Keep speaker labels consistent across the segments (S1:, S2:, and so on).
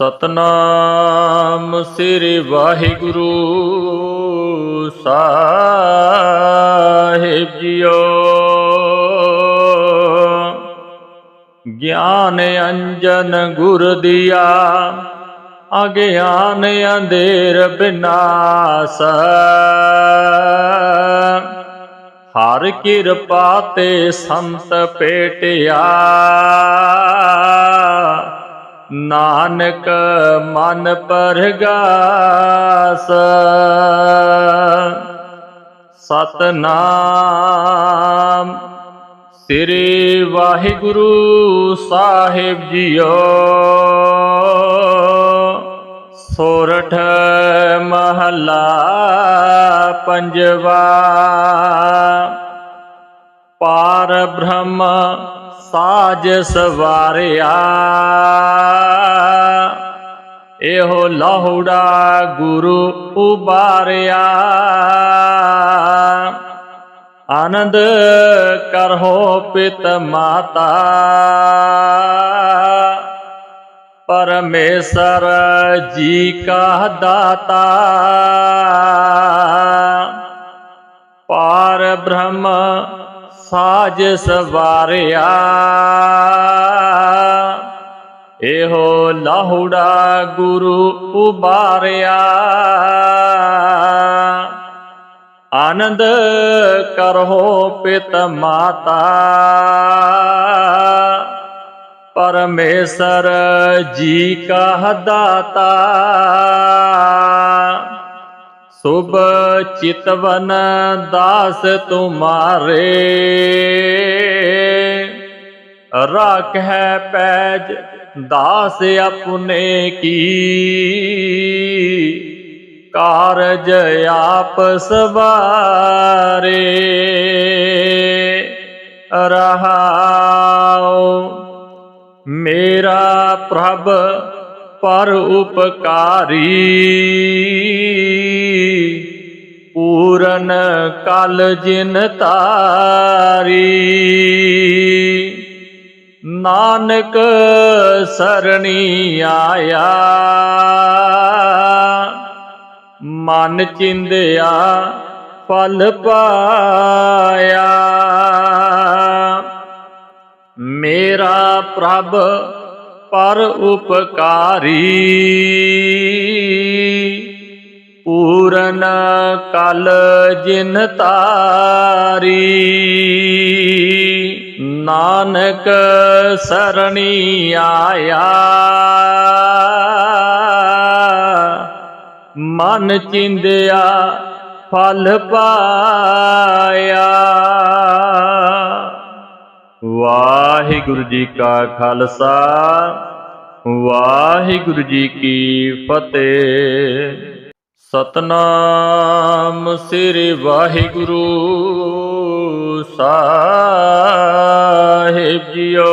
S1: ਸਤਨਾਮ ਸ੍ਰੀ ਵਾਹਿਗੁਰੂ ਸਾਹਿਬ ਜੀਓ। ਗਿਆਨ ਅੰਜਨ ਗੁਰ ਦਿਆ ਅਗਿਆਨ ਅੰਧੇਰ ਬਿਨਾਸ। ਹਰ ਕਿਰਪਾ ਤੇ ਸੰਤ ਪੇਟਿਆ। ਨਾਨਕ ਮਨ ਪਰਗਾਸ। ਸਤਨਾਮ ਸ੍ਰੀ ਵਾਹਿਗੁਰੂ ਸਾਹਿਬ ਜੀਓ। ਸੋਰਠ ਮਹਲਾ ਪੰਜਵਾ। ਪਾਰ ਬ੍ਰਹਮ ਸਾਜ ਸਵਾਰਿਆ। ਇਹੋ ਲਾਹੁੜਾ ਗੁਰੂ ਉਬਾਰਿਆ। ਆਨੰਦ ਕਰਹੋ ਪਿਤ ਮਾਤਾ। ਪਰਮੇਸ਼ਰ ਜੀ ਕਾ ਦਾਤਾ। ਪਾਰ ਬ੍ਰਹਮ ਸਾਜ ਸਵਾਰਿਆ। ਇਹੋ ਲਾਹੁੜਾ ਗੁਰੂ ਉਬਾਰਿਆ। ਆਨੰਦ ਕਰੋ ਪਿਤ ਮਾਤਾ। ਪਰਮੇਸ਼ਰ ਜੀ ਕਾ ਦਾਤਾ। ਸੁਭ ਚਿਤਵਨ ਦਾਸ ਤੁਮਾਰੇ। ਰੱਖ ਹੈ ਪੈਜ ਦਾਸ ਆਪਣੇ ਕੀ। ਕਾਰਜ ਆਪ ਸਵਾਰੇ। ਰਹਾਉ ਮੇਰਾ ਪ੍ਰਭ ਪਰ ਉਪਕਾਰੀ। ਪੂਰਨ ਕਲ ਜਿਨ ਤਾਰੀ। ਨਾਨਕ ਸਰਣੀ ਆਇਆ। ਮਨ ਚਿੰਦਿਆ, ਫਲ ਪਾਇਆ। ਮੇਰਾ ਪ੍ਰਭ ਪਰ ਉਪਕਾਰੀ। ਪੂਰਨ ਕਲ ਜਿਨ ਤਾਰੀ। ਨਾਨਕ ਸਰਣੀ ਆਇਆ। ਮਨ ਚਿੰਦਿਆ ਫਲ ਪਾਇਆ। ਵਾਹਿਗੁਰੂ ਜੀ ਕਾ ਖਾਲਸਾ, ਵਾਹਿਗੁਰੂ ਜੀ ਕੀ ਫਤਿਹ। ਸਤਨਾਮ ਸ੍ਰੀ ਵਾਹਿਗੁਰੂ ਸਾਹਿਬ ਜੀਓ।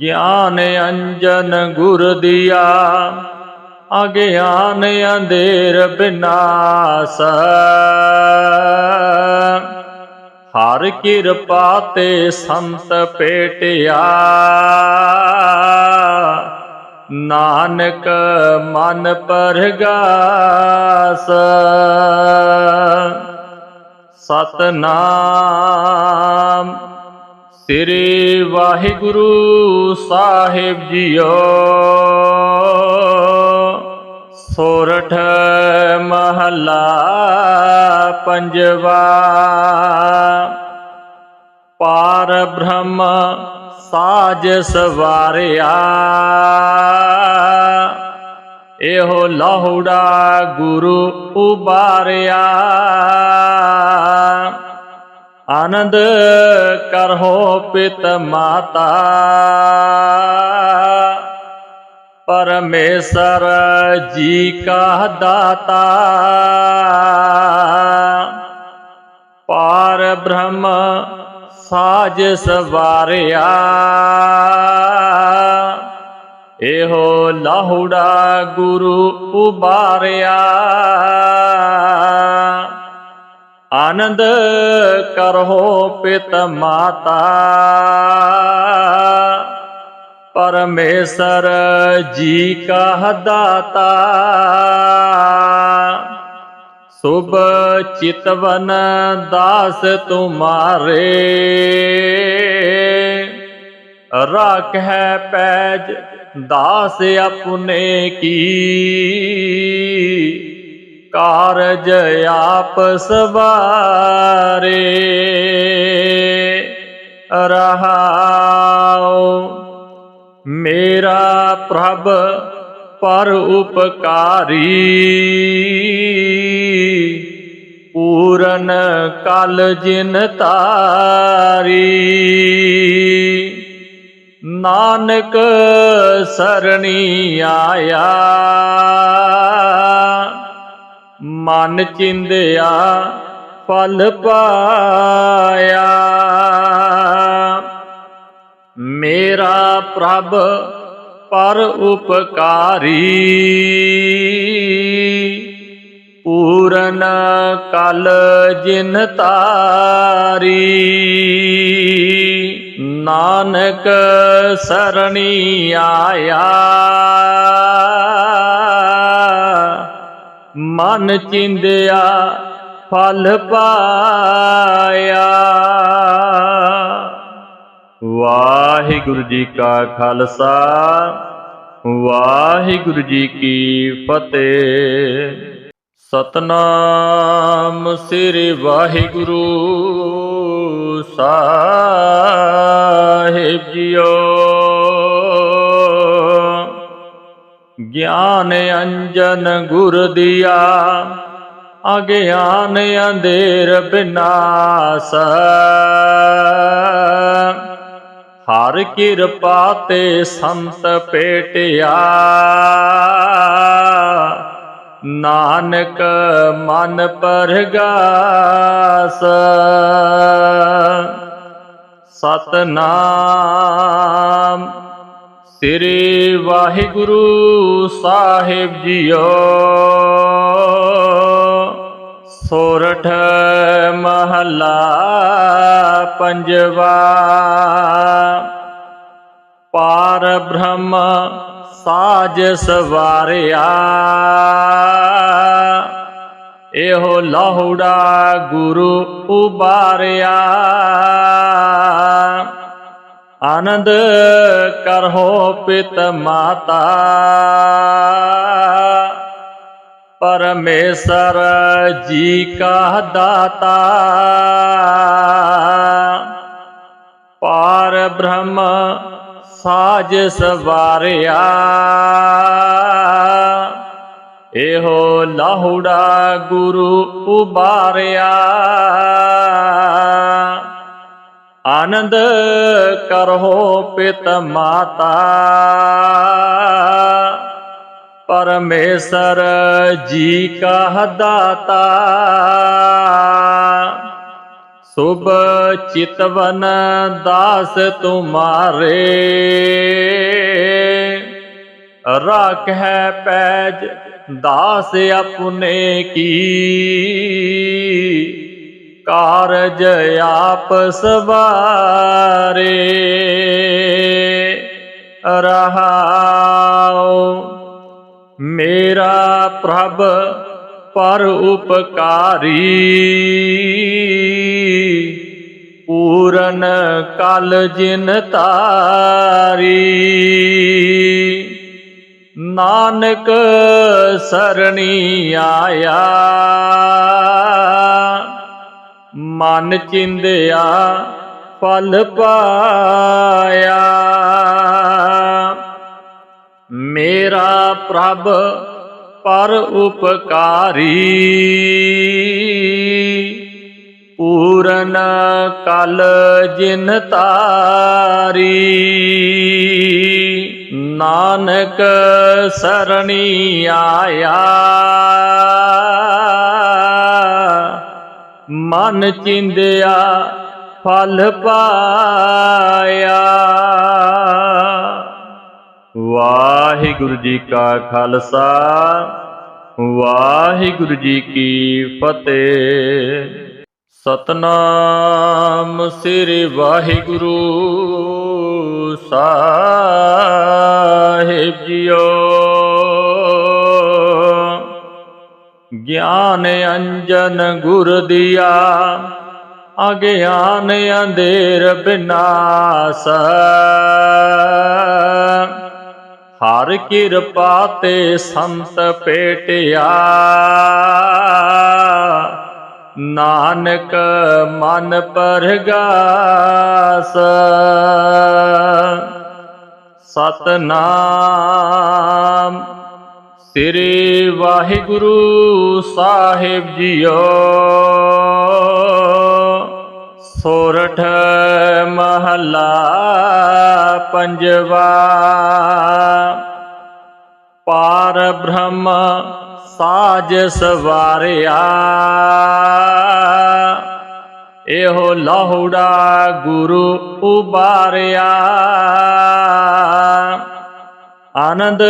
S1: ਗਿਆਨ ਅੰਜਨ ਗੁਰ ਦਿਆ, ਅਗਿਆਨ ਅੰਧੇਰ ਬਿਨਾਸ। ਹਰ ਕਿਰਪਾ ਤੇ ਸੰਤ ਪੇਟਿਆ। ਨਾਨਕ ਮਨ ਪਰਗਾਸ। ਸਤਨਾਮ ਸ੍ਰੀ ਵਾਹਿਗੁਰੂ ਸਾਹਿਬ ਜੀਓ। ਸੋਰਠ ਮਹਲਾ ਪੰਜਵਾ। ਪਾਰ ਬ੍ਰਹਮ ਸਾਜ ਸਵਾਰਿਆ। ਇਹੋ ਲਾਹੁੜਾ ਗੁਰੂ ਉਬਾਰਿਆ। ਆਨੰਦ ਕਰਹੋ ਪਿਤ ਮਾਤਾ। ਪਰਮੇਸ਼ਰ ਜੀ ਕਾ ਦਾਤਾ। ਪਾਰ ਬ੍ਰਹਮ ਸਾਜ ਸਵਾਰਿਆ। ਇਹੋ ਲਾਹੁੜਾ ਗੁਰੂ ਉਬਾਰਿਆ। ਆਨੰਦ ਕਰੋ ਪਿਤ ਮਾਤਾ। ਪਰਮੇਸ਼ਰ ਜੀ ਕਾ ਦਾਤਾ। ਸੁਭ ਚਿਤਵਨ ਦਾਸ ਤੁਮਾਰੇ। ਰੱਖ ਹੈ ਪੈਜ ਦਾਸ ਆਪਣੇ ਕੀ। ਕਾਰਜ ਆਪ ਸਵਾਰੇ। ਰਹਾਉ ਮੇਰਾ ਪ੍ਰਭ ਪਰ ਉਪਕਾਰੀ। ਪੂਰਨ ਕਲ ਜਿਨ ਤਾਰੀ। ਨਾਨਕ ਸਰਣੀ ਆਇਆ। ਮਨ ਚਿੰਦਿਆ, ਫਲ ਪਾਇਆ। ਮੇਰਾ ਪ੍ਰਭ ਪਰ ਉਪਕਾਰੀ। ਪੂਰਨ ਕਲ ਜਿਨ ਤਾਰੀ। ਨਾਨਕ ਸਰਣੀ ਆਇਆ। ਮਨ ਚਿੰਦਿਆ ਫਲ ਪਾਇਆ। ਵਾਹਿਗੁਰੂ ਜੀ ਕਾ ਖਾਲਸਾ, ਵਾਹਿਗੁਰੂ ਜੀ ਕੀ ਫਤਿਹ। ਸਤਨਾਮ ਸ੍ਰੀ ਵਾਹਿਗੁਰੂ ਸਾਹਿਬ ਜੀਓ। ਗਿਆਨ ਅੰਜਨ ਗੁਰ ਦਿਆ, ਅਗਿਆਨ ਅੰਧੇਰ ਬਿਨਾਸ। ਹਰ ਕਿਰਪਾ ਤੇ ਸੰਤ ਪੇਟਿਆ। ਨਾਨਕ ਮਨ ਪਰਗਾਸ। ਸਤਨਾਮ ਸ੍ਰੀ ਵਾਹਿਗੁਰੂ ਸਾਹਿਬ ਜੀਓ। ਸੋਰਠ ਮਹਲਾ ਪੰਜਵਾ। ਪਾਰ ਬ੍ਰਹਮ ਸਾਜ ਸਵਾਰਿਆ। ਇਹੋ ਲਾਹੁੜਾ ਗੁਰੂ ਉਬਾਰਿਆ। ਆਨੰਦ ਕਰਹੋ ਪਿਤ ਮਾਤਾ। ਪਰਮੇਸ਼ਰ ਜੀ ਕਾ ਦਾਤਾ। ਪਾਰ ਬ੍ਰਹਮ ਸਾਜ ਸਵਾਰਿਆ। ਇਹੋ ਲਾਹੁੜਾ ਗੁਰੂ ਉਬਾਰਿਆ। ਆਨੰਦ ਕਰਹੋ ਪਿਤ ਮਾਤਾ। ਪਰਮੇਸ਼ਰ ਜੀ ਕਾ ਦਾਤਾ। ਸੁਭ ਚਿਤਵਨ ਦਾਸ ਤੁਮਾਰੇ। ਰੱਖ ਹੈ ਪੈਜ ਦਾਸ ਆਪਣੇ ਕੀ। ਕਾਰਜ ਆਪ ਸਵਾਰੇ। ਰਹਾਉ ਮੇਰਾ ਪ੍ਰਭ ਪਰ ਉਪਕਾਰੀ। ਪੂਰਨ ਕਲ ਜਿਨ ਤਾਰੀ। ਨਾਨਕ ਸਰਣੀ ਆਇਆ। ਮਨ ਚਿੰਦਿਆ, ਫਲ ਪਾਇਆ। ਮੇਰਾ ਪ੍ਰਭ ਪਰ ਉਪਕਾਰੀ। ਪੂਰਨ ਕਲ ਜਿਨ ਤਾਰੀ। ਨਾਨਕ ਸਰਣੀ ਆਇਆ। ਮਨ ਚਿੰਦਿਆ ਫਲ ਪਾਇਆ। ਵਾਹਿਗੁਰੂ ਜੀ ਕਾ ਖਾਲਸਾ, ਵਾਹਿਗੁਰੂ ਜੀ ਕੀ ਫਤਿਹ। ਸਤਨਾਮ ਸ੍ਰੀ ਵਾਹਿਗੁਰੂ ਸਾਹਿਬ ਜੀਓ। ਗਿਆਨ ਅੰਜਨ ਗੁਰ ਦਿਆ, ਅਗਿਆਨ ਅੰਧੇਰ ਬਿਨਾਸ। ਹਰ ਕਿਰਪਾ ਤੇ ਸੰਤ ਪੇਟਿਆ। ਨਾਨਕ ਮਨ ਪਰਗਾਸ। ਸਤਨਾਮ ਸ੍ਰੀ ਵਾਹਿਗੁਰੂ ਸਾਹਿਬ ਜੀਓ। ਸੋਰਠ ਮਹਲਾ ਪੰਜਵਾ। ਪਾਰ ਬ੍ਰਹਮ ਸਾਜ ਸਵਾਰਿਆ। ਇਹੋ ਲਾਹੁੜਾ ਗੁਰੂ ਉਬਾਰਿਆ। ਆਨੰਦ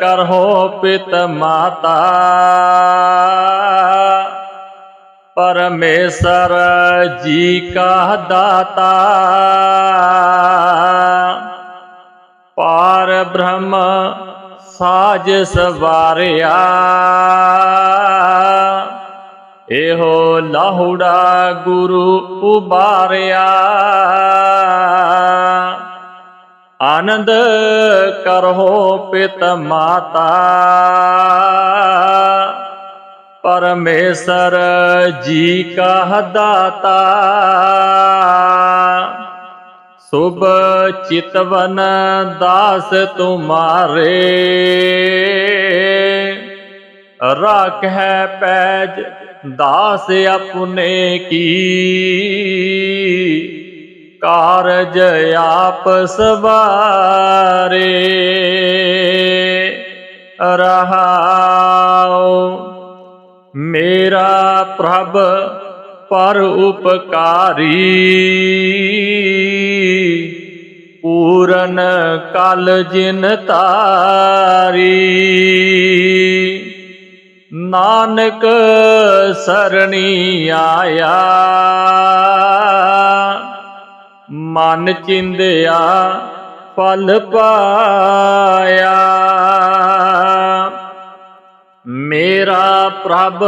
S1: ਕਰਹੋ ਪਿਤ ਮਾਤਾ। ਪਰਮੇਸ਼ਰ ਜੀ ਕਾ ਦਾਤਾ। ਪਾਰ ਬ੍ਰਹਮ ਸਾਜ ਸਵਾਰਿਆ। ਇਹੋ ਲਾਹੁੜਾ ਗੁਰੂ ਉਬਾਰਿਆ। ਆਨੰਦ ਕਰਹੋ ਪਿਤ ਮਾਤਾ। ਪਰਮੇਸ਼ਰ ਜੀ ਕਾ ਦਾਤਾ। ਸੁਭ ਚਿਤਵਨ ਦਾਸ ਤੁਮਾਰੇ। ਰੱਖ ਹੈ ਪੈਜ ਦਾਸ ਆਪਣੇ ਕੀ। ਕਾਰਜ ਆਪ ਸਵਾਰੇ। ਰਹਾਉ ਮੇਰਾ ਪ੍ਰਭ ਪਰ ਉਪਕਾਰੀ। ਪੂਰਨ ਕਲ ਜਿਨ ਤਾਰੀ। ਨਾਨਕ ਸਰਣੀ ਆਇਆ। ਮਨ ਚਿੰਦਿਆ ਫਲ ਪਾਇਆ। ਮੇਰਾ ਪ੍ਰਭ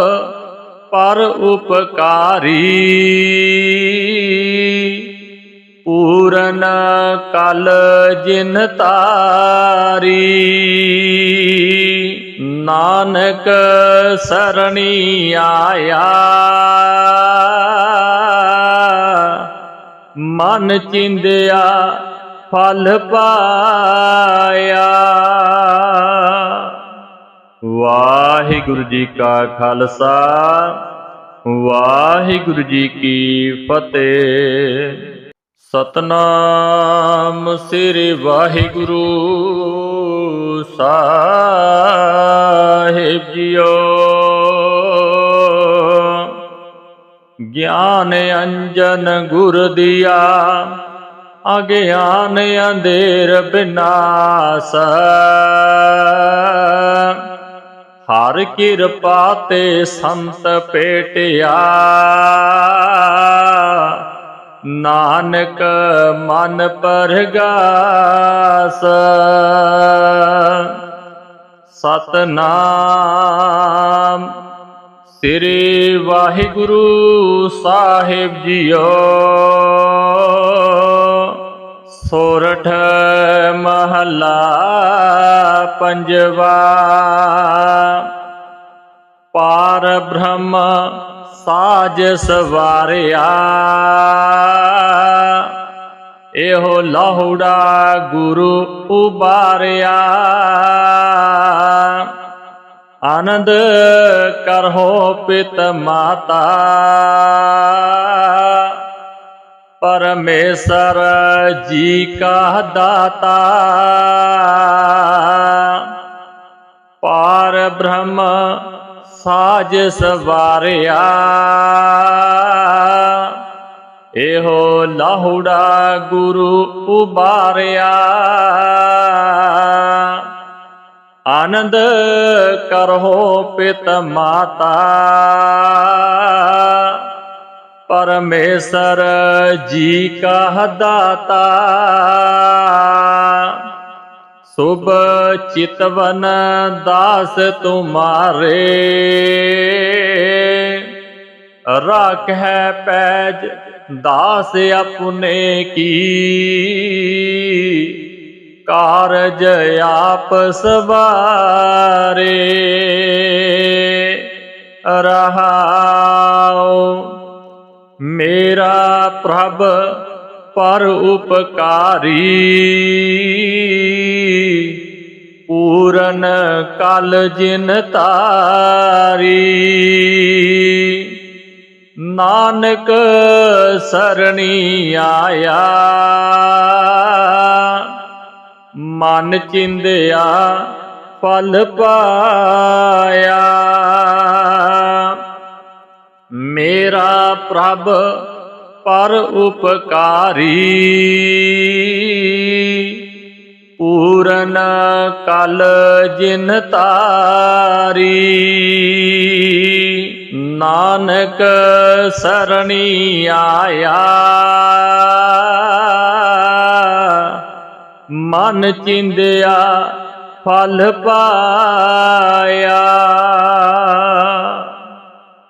S1: ਪਰ ਉਪਕਾਰੀ। ਪੂਰਨ ਕਲ ਜਿਨ ਤਾਰੀ। ਨਾਨਕ ਸਰਣੀ ਆਇਆ। ਮਨ ਚਿੰਦਿਆ ਫਲ ਪਾਇਆ। ਵਾਹਿਗੁਰੂ ਜੀ ਕਾ ਖਾਲਸਾ, ਵਾਹਿਗੁਰੂ ਜੀ ਕੀ ਫਤਿਹ। ਸਤਨਾਮ ਸ੍ਰੀ ਵਾਹਿਗੁਰੂ ਸਾਹਿਬ ਜੀਓ। ਗਿਆਨ ਅੰਜਨ ਗੁਰ ਦਿਆ, ਅਗਿਆਨ ਅੰਧੇਰ ਬਿਨਾਸ। ਹਰ ਕਿਰਪਾ ਤੇ ਸੰਤ ਪੇਟਿਆ। ਨਾਨਕ ਮਨ ਪਰਗਾਸ। ਸਤਨਾਮ ਸ੍ਰੀ ਵਾਹਿਗੁਰੂ ਸਾਹਿਬ ਜੀਓ। ਸੋਰਠ ਮਹਲਾ ਪੰਜਵਾ। ਪਾਰ ਬ੍ਰਹਮ ਸਾਜ ਸਵਾਰਿਆ। ਇਹੋ ਲਾਹੁੜਾ ਗੁਰੂ ਉਬਾਰਿਆ। ਆਨੰਦ ਕਰਹੋ ਪਿਤ ਮਾਤਾ। ਪਰਮੇਸ਼ਰ ਜੀ ਕਾ ਦਾਤਾ। ਪਾਰ ਬ੍ਰਹਮ ਸਾਜ ਸਵਾਰਿਆ। ਇਹੋ ਲਾਹੁੜਾ ਗੁਰੂ ਉਬਾਰਿਆ। ਆਨੰਦ ਕਰੋ ਪਿਤ ਮਾਤਾ। ਪਰਮੇਸ਼ਰ ਜੀ ਕਾ ਦਾਤਾ। ਸੁਭ ਚਿਤਵਨ ਦਾਸ ਤੁਮਾਰੇ। ਰੱਖ ਹੈ ਪੈਜ, ਦਾਸ ਆਪਣੇ ਕੀ। ਕਾਰਜ ਆਪ ਸਵਾਰੇ। ਰਹਾਉ ਮੇਰਾ ਪ੍ਰਭ ਪਰ ਉਪਕਾਰੀ। ਪੂਰਨ ਕਲ ਜਿਨ ਤਾਰੀ। ਨਾਨਕ ਸਰਣੀ ਆਇਆ। ਮਨ ਚਿੰਦਿਆ, ਫਲ ਪਾਇਆ। ਮੇਰਾ ਪ੍ਰਭ ਪਰ ਉਪਕਾਰੀ। ਪੂਰਨ ਕਲ ਜਿਨ ਤਾਰੀ। ਨਾਨਕ ਸਰਣੀ ਆਇਆ। ਮਨ ਚਿੰਦਿਆ ਫਲ ਪਾਇਆ।